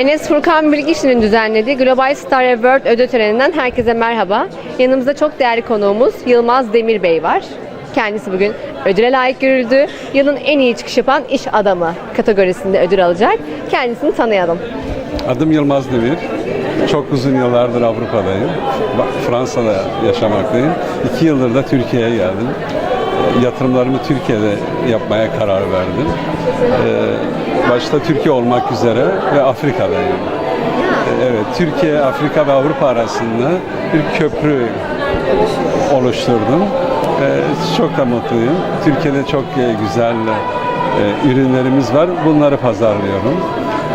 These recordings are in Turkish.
Enes Furkan Bilgişli'nin düzenlediği Global Star Award ödül töreninden herkese merhaba. Yanımızda çok değerli konuğumuz Yılmaz Demir Bey var. Kendisi bugün ödüle layık görüldü. Yılın en iyi çıkış yapan iş adamı kategorisinde ödül alacak. Kendisini tanıyalım. Adım Yılmaz Demir. Çok uzun yıllardır Avrupa'dayım. Fransa'da yaşamaktayım. İki yıldır da Türkiye'ye geldim. Yatırımlarımı Türkiye'de yapmaya karar verdim. E, Başta Türkiye olmak üzere ve Afrika'dayım. E, Evet, Türkiye, Afrika ve Avrupa arasında bir köprü oluşturdum. E, Çok da mutluyum. Türkiye'de çok e, güzel e, ürünlerimiz var. Bunları pazarlıyorum.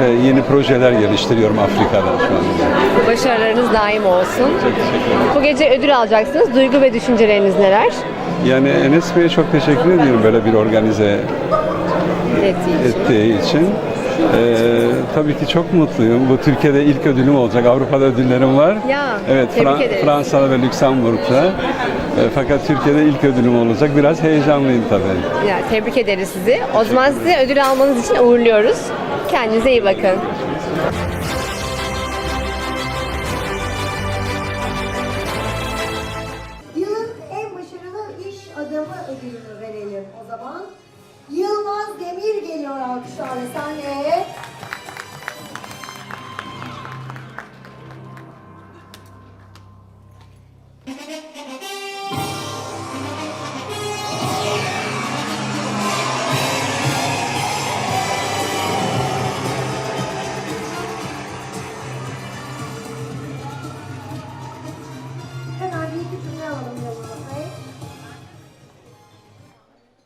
E, Yeni projeler geliştiriyorum Afrika'da şu anda. Başarılarınız daim olsun. Çok teşekkür ederim. Bu gece ödül alacaksınız. Duygu ve düşünceleriniz neler? Yani Enes Bey'e çok teşekkür ediyorum böyle bir organize Ettiği için. ettiği için. E, tabii ki çok mutluyum. Bu Türkiye'de ilk ödülüm olacak. Avrupa'da ödüllerim var. Ya, evet, tebrik. Fransa'da ve Lüksemburg'da. E, fakat Türkiye'de ilk ödülüm olacak. Biraz heyecanlıyım tabii. Ya, tebrik ederiz sizi. O zaman sizi ödül almanız için uğurluyoruz. Kendinize iyi bakın. Yılın en başarılı iş adamı ödülünü verelim o zaman. Yılmaz Demir geliyor alkışlarla. Sahneye.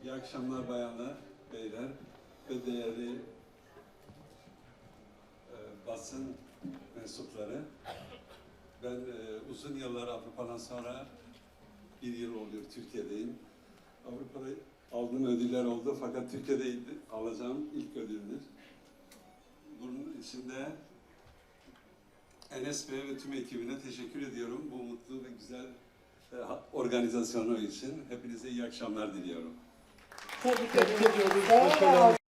İyi akşamlar bayanlar, beyler ve değerli e, basın mensupları. Ben e, uzun yıllar Avrupa'dan sonra bir yıl oluyor Türkiye'deyim. Avrupa'da aldığım ödüller oldu fakat Türkiye'de alacağım ilk ödüldür. Bunun içinde Enes Bey ve tüm ekibine teşekkür ediyorum bu mutlu ve güzel e, organizasyonu için. Hepinize iyi akşamlar diliyorum. Tebrik ediyoruz.